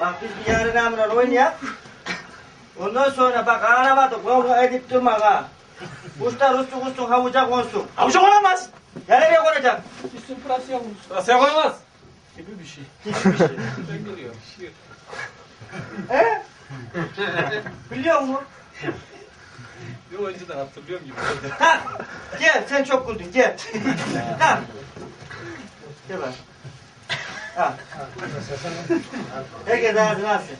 Bak biz bir yarın amına oynayak. Ondan sonra bak ağlamadık. Kavga edip durma ha. Kuşlar uçsun uçsun havuca konsun. Havuca konamaz. Nereye konacak? Üstün pırası yapılmış. Pırasaya konamaz. Gibi bir şey. Ben geliyorum. He? Biliyor musun? Bir önceden hatırlıyorum gibi. Ha, gel sen çok güldün gel. ha. Gel bak. Ha. Herkes ağzını alsın.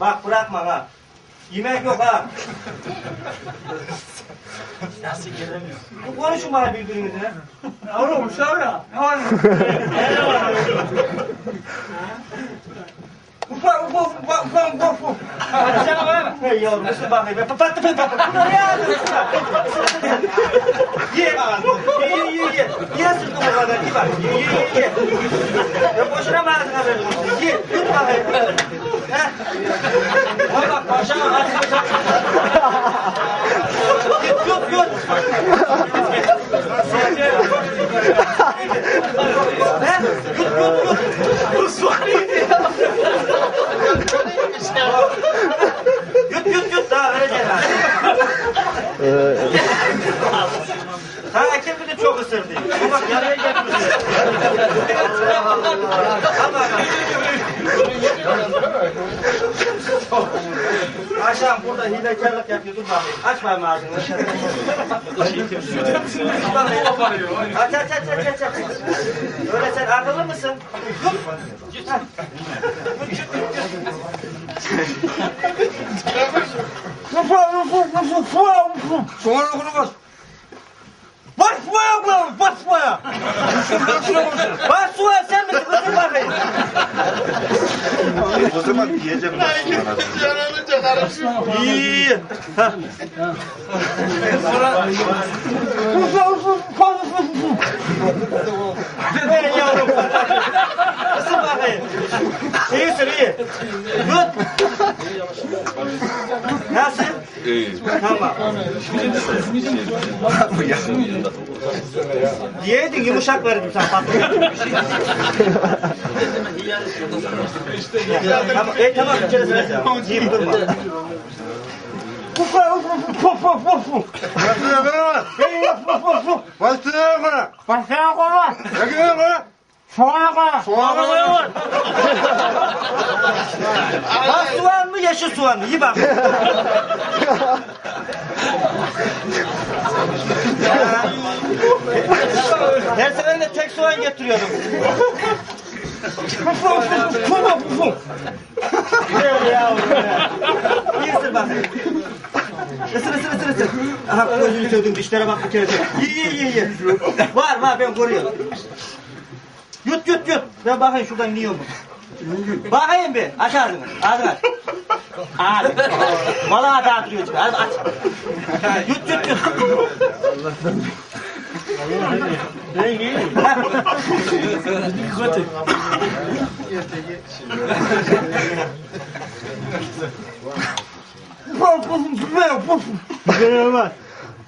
Bak bırakma ha. Yemek yok ha. Nasıl gelemiyor? Bu konuşun bana birbirinizle. Oğlum uşağı ya. Ne var? Ufa ufa ufa ufa ufa ufa. Hadi sen bana bak. Hey yavrum ısır bakayım. Patlı patlı patlı. Bunu ne yapıyorsun? Ye. Ye ye ye ye. Ye sırtı bu kadar. Ye bak. Ye ye ye ye. Ya boşuna mı ağzına veriyorsun? Ye. Yut bakayım. Heh. Al bak paşama ağzına çak. Yut yut yut. He? Yut yut yut. Bu soğan iyiydi. Yut yut yut daha vereceğim ha. Ha Ekrem de çok ısırdı. Bu bak yaraya getiriyor. Al bakalım. Aşağım burada hilekarlık yapıyor. Dur bakayım. Aç bakayım ağzını. Aç aç aç aç aç. aç. Öyle sen akıllı mısın? Yut. Ha. Yut yut yut yut. Soğan okunu bas. Basmaya koyalım, basmaya. Basmaya sen misin? Kızım bakayım. O zaman yiyeceğim ben. İyi. Ben yavrum. Kızım bakayım. İyisin iyi. Yut. Yiyeydin yumuşak verirdim sana patron. tamam, e, tamam bir kere söyleyeceğim. Yiyip durma. Bastırıyor okunu. Başına koyma. Yakıyor okunu. Soğana. Soğanı koyuyor. Bak soğan mı yeşil soğan mı? İyi bak. Her seferinde tek soğan getiriyordum. Gel yavrum ya. İyi ısır bak. Isır ısır ısır ısır. Aha gözünü sevdim dişlere bak bir kere. Ye ye ye ye. Var var ben koruyorum. Yut yut yut. Ben bakayım şuradan yiyor mu? Bakayım bir. Aç ağzını. Ağzını aç. Ağzını. Vallahi dağıtıyor çünkü. Aç. Yut yut yut. Ben yiyeyim. Güzel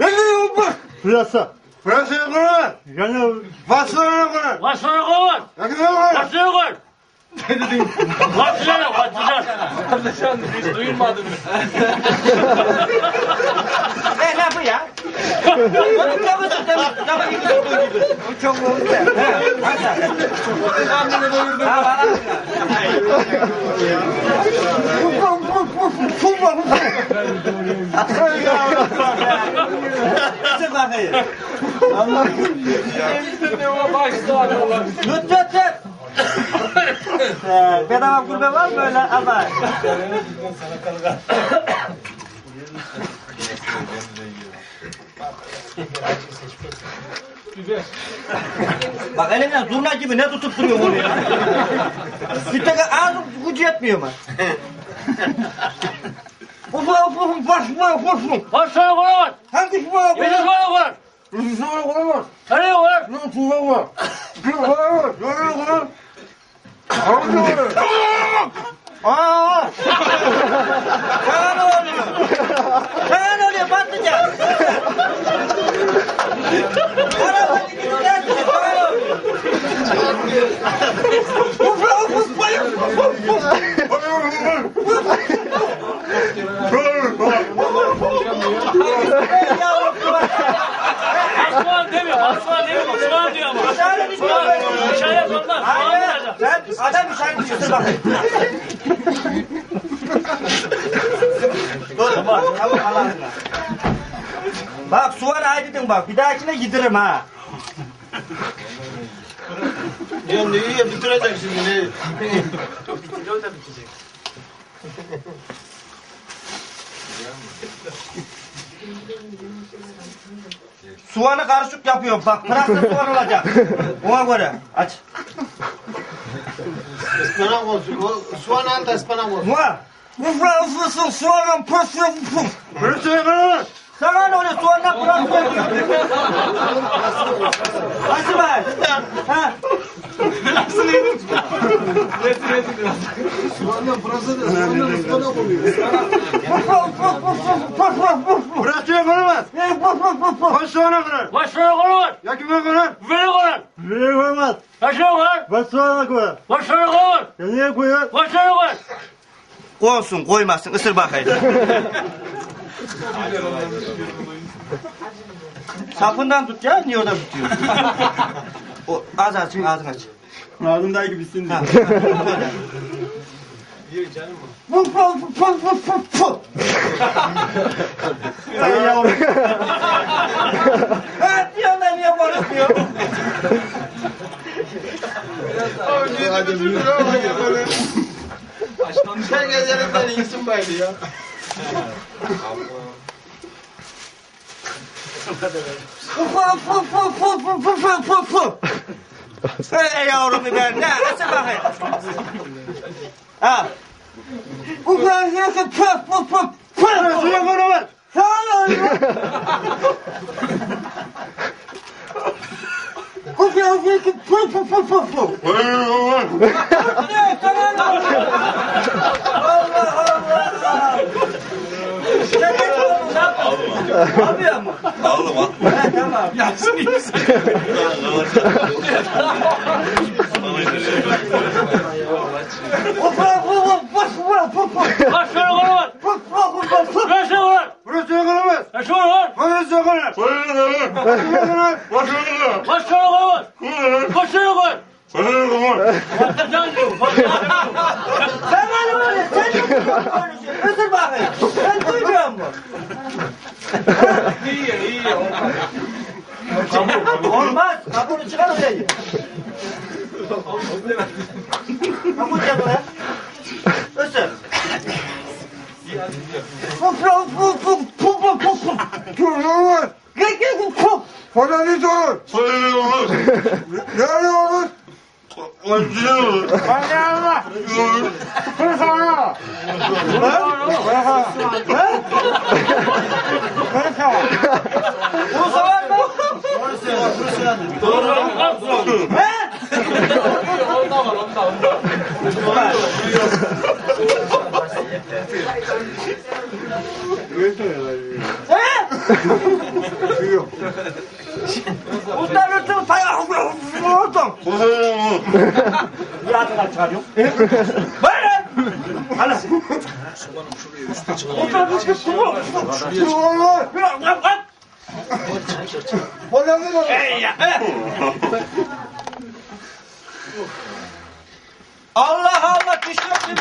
Ne diyor bu? Pırasa. Burası okunu. Yani Bastırıyor okunu. Başını kovar. Yakıyor okunu. Başını koy. Patlıcan yok patlıcan. Patlıcan hiç duyulmadı mı? ne ne bu ya? Tabii. Tabii iki tuttuğu gibi. O çok oldu ya. Anneni doyurdum. Ha bana. Kızım bakayım. Ne o başta Allah. Tut tut tut. Ee, Bedava gurbe var mı öyle ama? Bak elimden zurna gibi ne tutup duruyor onu ya? Bir tek ağzım gücü yetmiyor mu? Ufa ufa ufa başma ufa Başını kovar. Hangi şuma Yedi sonra kovar. Şuma koyamaz. Nereye kovar? Ne şuma var? Şuma koyamaz. Ne koyamaz? Hangi var? Aa! Sana ne oluyor? Sana ne oluyor patlıcan? Osman değil mi? Osman diyor ama. Aşağıya şey bir şey yok. Aşağıya sondan. Aynen. Ben adam işaret şey çıktı bak. Dur. Tamam. Tamam Allah Allah. Bak su var aydın bak. Bir dahakine yediririm ha. Diyorum diyor ya bitirecek şimdi. Bitince o da bitecek. Soğanı karışık yapıyorum bak, pırasla soğan olacak. Ona göre, aç. Ispanak olsun. O soğan al da ıspanak olsun. Var. Ufra ufrasın soğanın pırasla ufra. Burası ne kadar? Sana ne oluyor soğanla pırasla Açı var. Ha? Nasıl yedim? Resim edin biraz. Soğanla pırasa da soğanla ıspanak oluyor. Ufra ufra ufra ufra ufra vur vur vur vur. Başlarına kadar. Başlarına kadar. Ya kime kadar? Güvene kadar. Güvene koymaz. Başlarına kadar. Başlarına kadar. Başlarına kadar. Ya niye koyuyor? Başlarına kadar. Koysun koymasın ısır bakayım. Sapından tut ya niye orada tutuyor? o, az aç ağzını aç. Ağzımda gibisin diyor. Yürü canım bu. Pul pul pul pul pul pul. hadi ya. Öyle yavrum biber ne arası bakayım. Ha. Bu kadar yakın pıf pıf pıf. Pıf. Suya bana ver. Sağ ol. Bu kadar yakın pıf pıf pıf pıf. Pıf. Ne? Tamam. Alma. Abi. Ama. Ağlama. He tamam. Yaksın insan. Ben hani böyle, sen de konuşuyorsun. Özür bakayım. Ben duymuyor musun? iyi ya, iyi ya. Olmaz. Kabuğunu çıkar öyle ye. Kabuğunu çıkar oraya. Ösür. Poloniz olur. Poloniz olur. Yani olur. Poloniz olur. Poloniz olur. Poloniz olur. 그래서 그렇죠. 무서워? 웃다를 좀 다야 Sobanım şuraya üstte çıkıyor. Otan çıkıp durma. Şuraya Bırak bırak bırak. Çık çık çık. Hollanda lan. Ey ya. Allah Allah tişört gibi.